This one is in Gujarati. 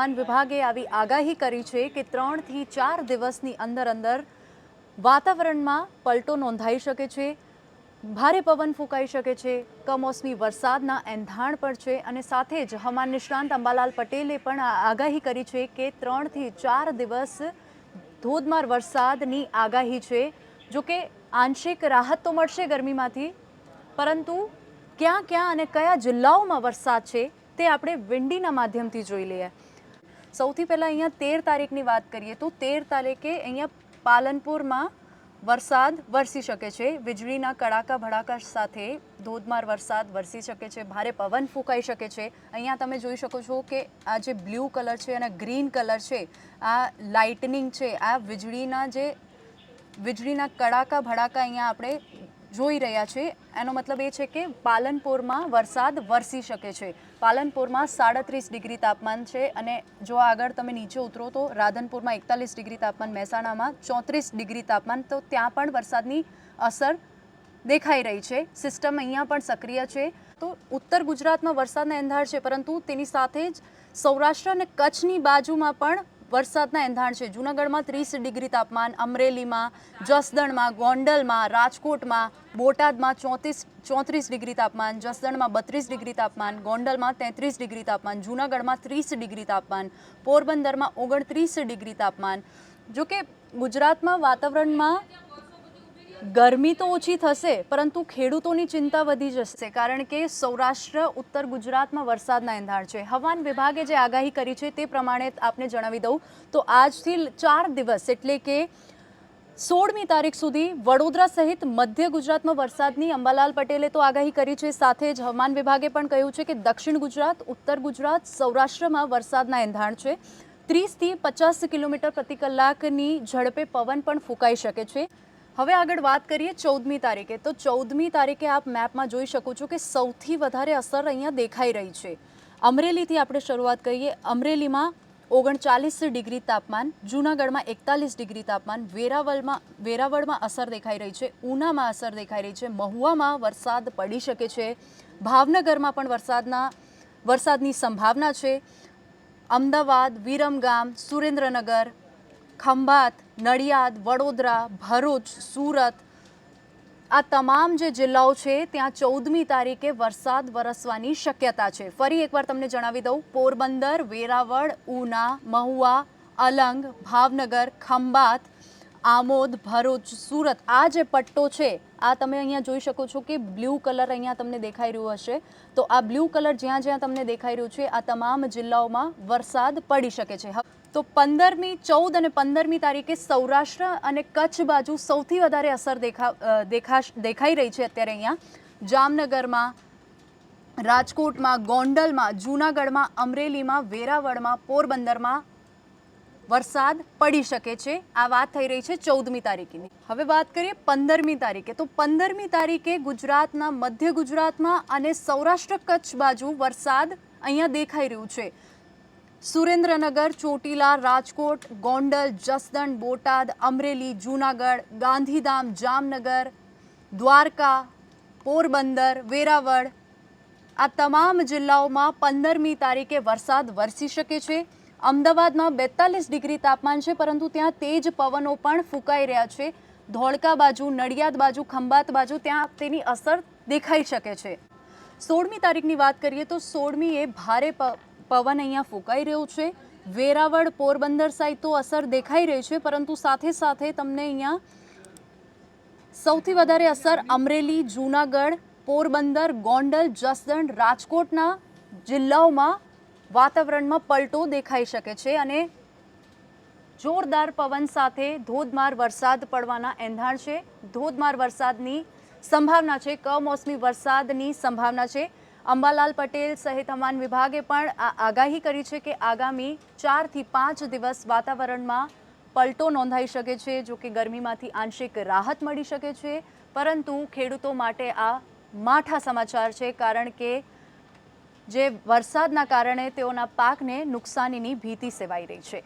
હવામાન વિભાગે આવી આગાહી કરી છે કે ત્રણથી ચાર દિવસની અંદર અંદર વાતાવરણમાં પલટો નોંધાઈ શકે છે, ભારે પવન ફૂંકાઈ શકે છે, કમોસમી વરસાદના એંધાણ પણ છે અને સાથે જ હવામાન નિષ્ણાંત અંબાલાલ પટેલે પણ આગાહી કરી છે કે ત્રણથી ચાર દિવસ ધોધમાર વરસાદની આગાહી છે. જો કે આંશિક રાહત તો મળશે ગરમીમાંથી, પરંતુ ક્યાં ક્યાં અને કયા જિલ્લાઓમાં વરસાદ છે તે આપણે વિંડીના માધ્યમથી જોઈ લઈએ. સૌથી પહેલાં અહીંયા તેર તારીખની વાત કરીએ તો તેર તારીખે અહીંયા પાલનપુરમાં વરસાદ વરસી શકે છે. વીજળીના કડાકા ભડાકા સાથે ધોધમાર વરસાદ વરસી શકે છે. ભારે પવન ફૂંકાઈ શકે છે. અહીંયા તમે જોઈ શકો છો કે આ જે બ્લુ કલર છે અને ગ્રીન કલર છે, આ લાઇટનિંગ છે, આ વીજળીના જે વીજળીના કડાકા ભડાકા અહીંયા આપણે જોઈ રહ્યા છે. એનો મતલબ એ છે કે પાલનપુરમાં વરસાદ વરસી શકે છે. પાલનપુરમાં સાડત્રીસ ડિગ્રી તાપમાન છે અને જો આગળ તમે નીચે ઉતરો તો રાધનપુરમાં એકતાલીસ ડિગ્રી તાપમાન, મહેસાણામાં ચોત્રીસ ડિગ્રી તાપમાન. તો ત્યાં પણ વરસાદની અસર દેખાઈ રહી છે. સિસ્ટમ અહીંયા પણ સક્રિય છે. તો ઉત્તર ગુજરાતમાં વરસાદના અંધાર છે, પરંતુ તેની સાથે જ સૌરાષ્ટ્ર અને કચ્છની બાજુમાં પણ વરસાદના એંધાણ છે. જૂનાગઢમાં ત્રીસ ડિગ્રી તાપમાન, અમરેલીમાં, જસદણમાં, ગોંડલમાં, રાજકોટમાં, બોટાદમાં ચોત્રીસ ચોત્રીસ ડિગ્રી તાપમાન, જસદણમાં બત્રીસ ડિગ્રી તાપમાન, ગોંડલમાં તેત્રીસ ડિગ્રી તાપમાન, જૂનાગઢમાં ત્રીસ ડિગ્રી તાપમાન, પોરબંદરમાં ઓગણત્રીસ ડિગ્રી તાપમાન. જોકે ગુજરાતમાં વાતાવરણમાં ગરમી તો ઓછી થશે, પરંતુ ખેડૂતોની ચિંતા વધી જશે. કારણ કે સૌરાષ્ટ્ર, ઉત્તર ગુજરાતમાં વરસાદના એંધાણ છે. હવામાન વિભાગે જે આગાહી કરી છે તે પ્રમાણે આપને જણાવી દઉં. તો આજથી ચાર દિવસ એટલે કે સોળમી તારીખ સુધી વડોદરા સહિત મધ્ય ગુજરાતમાં વરસાદની અંબાલાલ પટેલે તો આગાહી કરી છે. સાથે જ હવામાન વિભાગે પણ કહ્યું છે કે દક્ષિણ ગુજરાત, ઉત્તર ગુજરાત, સૌરાષ્ટ્રમાં વરસાદના એંધાણ છે. ત્રીસથી પચાસ કિલોમીટર પ્રતિ કલાકની ઝડપે પવન પણ ફૂંકાઈ શકે છે. હવે આગળ વાત કરીએ ચૌદમી તારીખે. તો ચૌદમી તારીખે આપ મેપમાં જોઈ શકો છો કે સૌથી વધારે અસર અહીંયા દેખાઈ રહી છે. અમરેલીથી આપણે શરૂઆત કરીએ. અમરેલીમાં ઓગણચાલીસ ડિગ્રી તાપમાન, જૂનાગઢમાં એકતાલીસ ડિગ્રી તાપમાન, વેરાવળમાં વેરાવળમાં અસર દેખાઈ રહી છે, ઉનામાં અસર દેખાઈ રહી છે, મહુવામાં વરસાદ પડી શકે છે, ભાવનગરમાં પણ વરસાદના, વરસાદની સંભાવના છે. અમદાવાદ, વિરમગામ, સુરેન્દ્રનગર ખંભાત, નડિયાદ, વડોદરા, ભરૂચ, સુરત આ તમામ જે જિલ્લાઓ છે, ત્યાં ચૌદમી તારીખે વરસાદ વરસવાની શક્યતા છે. ફરી એકવાર તમને જણાવી દઉં, પોરબંદર, વેરાવળ, ઉના, મહુવા, અલંગ, ભાવનગર, ખંભાત આમોદ ભરૂચ સુરત આ જે પટ્ટો છે, આ તમે અહીંયા જોઈ શકો છો કે બ્લુ કલર અહીંયા તમને દેખાઈ રહ્યું હશે. તો આ બ્લુ કલર જ્યાં જ્યાં તમને દેખાઈ રહ્યું છે, આ તમામ જિલ્લાઓમાં વરસાદ પડી શકે છે. તો પંદરમી, ચૌદ અને પંદરમી તારીખે સૌરાષ્ટ્ર અને કચ્છ બાજુ સૌથી વધારે અસર દેખા દેખાશ, દેખાઈ રહી છે અત્યારે અહીંયા. જામનગરમાં, રાજકોટમાં, ગોંડલમાં, જૂનાગઢમાં, અમરેલીમાં, વેરાવળમાં, પોરબંદરમાં વરસાદ પડી શકે છે. આ વાત થઈ રહી છે ચૌદમી તારીખની. હવે વાત કરીએ પંદરમી તારીખે. તો પંદરમી તારીખે ગુજરાતના મધ્ય ગુજરાતમાં અને સૌરાષ્ટ્ર કચ્છ બાજુ વરસાદ અહીંયા દેખાઈ રહ્યું છે. સુરેન્દ્રનગર, ચોટીલા, રાજકોટ, ગોંડલ, જસદણ, બોટાદ, અમરેલી, જૂનાગઢ, ગાંધીધામ, જામનગર, દ્વારકા, પોરબંદર, વેરાવળ આ તમામ જિલ્લાઓમાં પંદરમી તારીખે વરસાદ વરસી શકે છે. અમદાવાદમાં બેતાલીસ ડિગ્રી તાપમાન છે, પરંતુ ત્યાં તેજ પવનો પણ ફૂંકાઈ રહ્યા છે. ધોળકા બાજુ, નડિયાદ બાજુ, ખંભાત બાજુ ત્યાં તેની અસર દેખાઈ શકે છે. સોળમી તારીખની વાત કરીએ તો સોળમી એ ભારે પવન અહીંયા ફૂંકાઈ રહ્યો છે. વેરાવળ, પોરબંદર સાઈડ તો અસર દેખાઈ રહી છે, પરંતુ સાથે સાથે તમને અહીંયા સૌથી વધારે અસર અમરેલી, જૂનાગઢ, પોરબંદર, ગોંડલ, જસદણ, રાજકોટના જિલ્લાઓમાં વાતાવરણમાં પલટો દેખાઈ શકે છે અને જોરદાર પવન સાથે ધોધમાર વરસાદ પડવાના એંધાણ છે. ધોધમાર વરસાદની સંભાવના છે. કમોસમી વરસાદની સંભાવના છે. અંબાલાલ પટેલ સહિત હવામાન વિભાગે પણ આ આગાહી કરી છે કે આગામી ચારથી પાંચ દિવસ વાતાવરણમાં પલટો નોંધાઈ શકે છે, જો કે ગરમીમાંથી આંશિક રાહત મળી શકે છે. પરંતુ ખેડૂતો માટે આ માઠા સમાચાર છે, કારણ કે જે વરસાદના કારણે તેઓના પાકને નુકસાનીની ભીતિ સેવાઈ રહી છે.